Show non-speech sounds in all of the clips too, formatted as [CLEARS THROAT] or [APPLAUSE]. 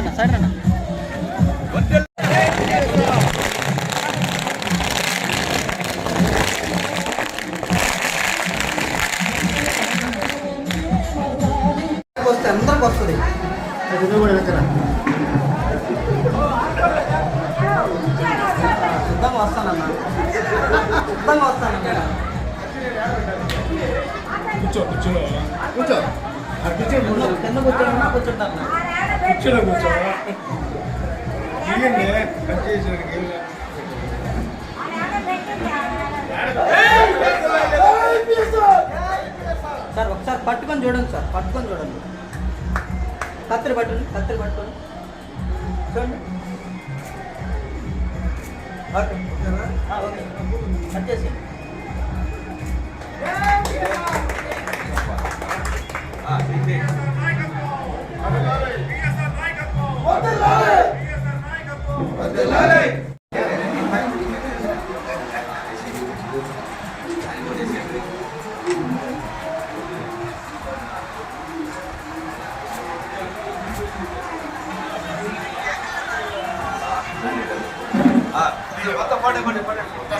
అన్న సైడ్ అన్న అందరికి వస్తుంది కూడా వెనకర వస్తాను కూర్చో కూర్చో కూర్చో కూర్చో కూర్చో కూర్చుంటాను కూర్చోలో కూర్చోవా దిగండి కట్ చేసేవాడికి ఏం సార్ ఒకసారి పట్టుకొని చూడండి సార్ పట్టుకొని చూడండి. కత్తిరి పట్టుకోండి కత్తిరి పట్టుకొని చూడండి. ఓకే. కట్ ఓకే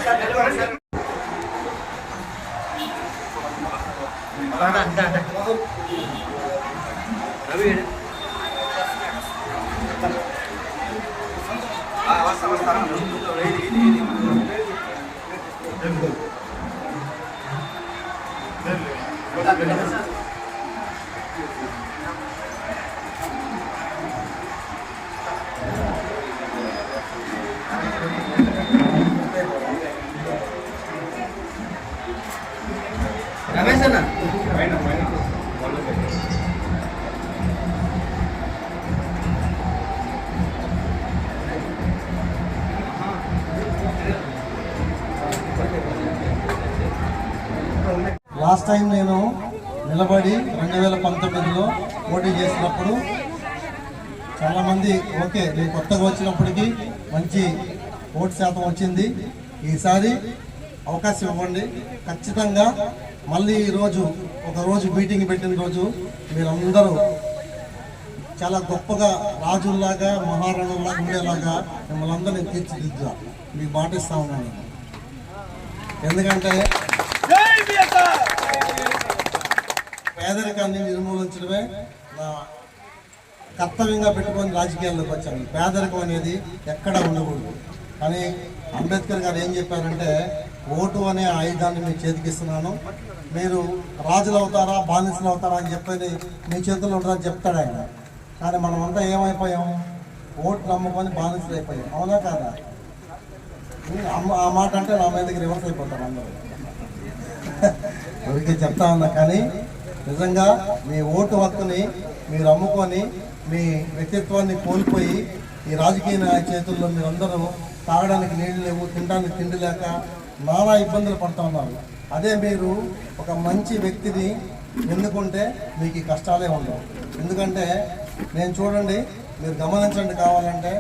కట్ చేసి రవి రమేష్ అన్న లాస్ట్ టైం నేను నిలబడి రెండు వేల పంతొమ్మిదిలో పోటీ చేసినప్పుడు చాలామంది ఓకే నేను కొత్తగా వచ్చినప్పటికీ మంచి ఓటు శాతం వచ్చింది. ఈసారి అవకాశం ఇవ్వండి. ఖచ్చితంగా మళ్ళీ ఈరోజు ఒకరోజు మీటింగ్ పెట్టిన రోజు మీరందరూ చాలా గొప్పగా రాజుల్లాగా మహారాణుల్లాగా ఉండేలాగా మిమ్మల్ని అందరినీ తీర్చిదిద్దా మీకు మాట ఇస్తా ఉన్నాను. ఎందుకంటే పేదరికాన్ని నిర్మూలించడమే నా కర్తవ్యంగా పెట్టుకొని రాజకీయాల్లోకి వచ్చాను. పేదరికం అనేది ఎక్కడ ఉండకూడదు. కానీ అంబేద్కర్ గారు ఏం చెప్పారంటే ఓటు అనే ఆయుధాన్ని మీ చేతికిస్తున్నాను. మీరు రాజులు అవుతారా బానిసలు అవుతారా అని చెప్పని మీ చేతుల్లో ఉంటారని చెప్తాడు ఆయన. కానీ మనమంతా ఏమైపోయాం? ఓటు నమ్ముకొని బానిసలు అయిపోయాం అవునా కాదా? ఆ మాట అంటే నా మీదకి రివర్స్ అయిపోతారు అందరూ. ఊరికే చెప్తా ఉన్నా కానీ నిజంగా మీ ఓటు హక్కుని మీరు అమ్ముకొని మీ వ్యక్తిత్వాన్ని కోల్పోయి ఈ రాజకీయ నాయ చేతుల్లో మీరందరూ తాగడానికి నీళ్ళు లేవు తినడానికి తిండి లేక నానా ఇబ్బందులు పడుతూ ఉన్నారు. అదే మీరు ఒక మంచి వ్యక్తిని ఎందుకుంటే మీకు ఈ కష్టాలే ఉండవు. ఎందుకంటే నేను చూడండి మీరు గమనించండి కావాలంటే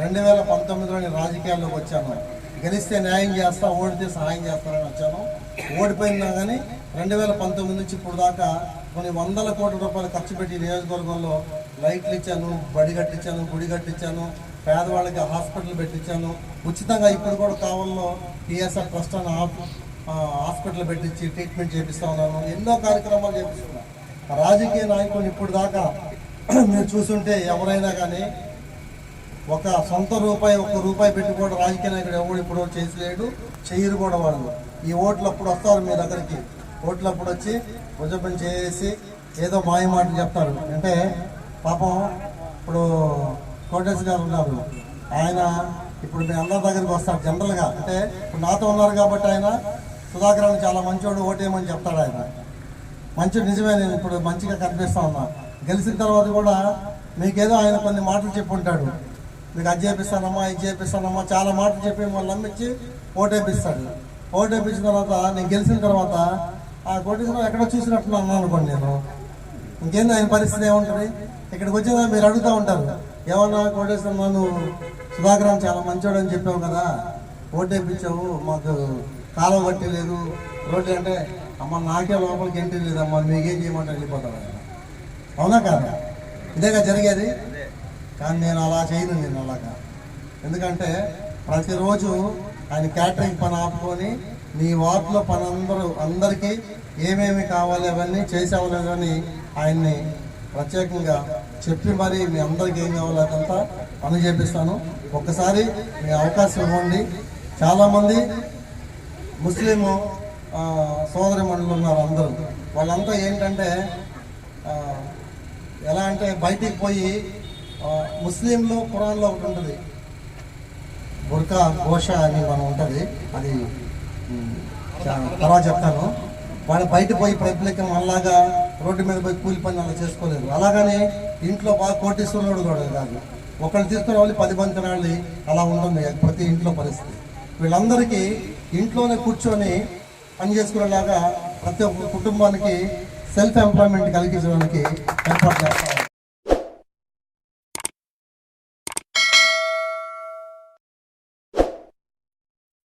రెండు వేల పంతొమ్మిదిలో నేను రాజకీయాల్లోకి వచ్చాను. గెలిస్తే న్యాయం చేస్తా ఓడితే సహాయం చేస్తానని వచ్చాను. ఓడిపోయినా కానీ రెండు వేల పంతొమ్మిది నుంచి ఇప్పుడు దాకా కొన్ని వందల కోట్ల రూపాయలు ఖర్చు పెట్టి నియోజకవర్గంలో లైట్లు ఇచ్చాను బడి కట్టించాను గుడి కట్టించాను పేదవాళ్ళకి హాస్పిటల్ పెట్టించాను. ఉచితంగా ఇప్పుడు కూడా కావాలలో టీఎస్ఆర్ ట్రస్ట్ అని హాస్పిటల్ పెట్టించి ట్రీట్మెంట్ చేపిస్తా ఉన్నాను. ఎన్నో కార్యక్రమాలు చేపిస్తున్నాను రాజకీయ నాయకులు ఇప్పుడు దాకా [CLEARS THROAT] మీరు చూసుంటే ఎవరైనా కానీ ఒక సొంత రూపాయి ఒక రూపాయి పెట్టి కూడా రాజకీయ నాయకుడు ఎవడు ఇప్పుడు చేసలేడు చెయ్యరు కూడా వాళ్ళు ఈ ఓట్లు అప్పుడు వస్తారు మీ దగ్గరికి. ఓట్లు అప్పుడు వచ్చి భుజపని చేసి ఏదో మాయ మాటలు చెప్తారు. అంటే పాపం ఇప్పుడు కోటేశ్ గారు ఉన్నారు. ఆయన ఇప్పుడు మీ అందరి దగ్గరికి వస్తారు జనరల్గా. అంటే ఇప్పుడు నాతో ఉన్నారు కాబట్టి ఆయన సుధాకర్ చాలా మంచోడు ఓటేయమని చెప్తాడు ఆయన. మంచి నిజమే నేను ఇప్పుడు మంచిగా కనిపిస్తా ఉన్నా. గెలిచిన తర్వాత కూడా మీకేదో ఆయన కొన్ని మాటలు చెప్పుంటాడు. మీకు అది చేపిస్తానమ్మా ఇది చేపిస్తానమ్మా చాలా మాటలు చెప్పి వాళ్ళు నమ్మించి ఓటేపిస్తాడు. ఓటేపించిన తర్వాత నేను గెలిచిన తర్వాత ఆ కోటేశ్వరం ఎక్కడో చూసినట్టు అన్నాను అనుకోండి నేను. ఇంకేంది ఆయన పరిస్థితి ఏముంటుంది? ఇక్కడికి వచ్చిన మీరు అడుగుతూ ఉంటారు. ఏమన్నా కోటేశ్వరం నువ్వు సుధాకరం చాలా మంచోడు అని చెప్పావు కదా ఓటేపించావు మాకు కాలువ బట్టి లేదు. రోడ్డు అంటే అమ్మ నాకే లోపలికి ఎంట్రీ లేదమ్మా మీకేం చేయమంటే వెళ్ళిపోతాడు అవునా కాదా? ఇదేగా జరిగేది? కానీ నేను అలా చేయను నేను అలాగా ఎందుకంటే ప్రతిరోజు ఆయన క్యాటరింగ్ పని ఆపుకొని నీ వార్డులో పని అందరూ అందరికీ ఏమేమి కావాలి అవన్నీ చేసేవాళ్ళని ఆయన్ని ప్రత్యేకంగా చెప్పి మరి మీ అందరికీ ఏం కావాలి అదంతా పని చేపిస్తాను. ఒక్కసారి మీ అవకాశం ఇవ్వండి. చాలామంది ముస్లిం సోదరి మండలు ఉన్నారు అందరూ. వాళ్ళంతా ఏంటంటే ఎలా అంటే బయటికి పోయి ముస్లింలు కురాన్లో ఒకటి ఉంటుంది. బుర్కా ఘోష అని మనం ఉంటుంది. అది చా- తర్వాత చెప్తాను. వాళ్ళు బయట పోయి పబ్లిక్ అలాగా రోడ్డు మీద పోయి కూలి పని అలా చేసుకోలేదు అలాగనే ఇంట్లో బాగా కోటేశ్వరుడు కూడా కాదు. ఒకళ్ళు తీసుకునే వాళ్ళు పది మంది తినాలి అలా ఉంటుంది ప్రతి ఇంట్లో పరిస్థితి. వీళ్ళందరికీ ఇంట్లోనే కూర్చొని పని చేసుకునేలాగా ప్రతి ఒక్క కుటుంబానికి సెల్ఫ్ ఎంప్లాయ్మెంట్ కలిగించడానికి ఏర్పాటు చేస్తారు.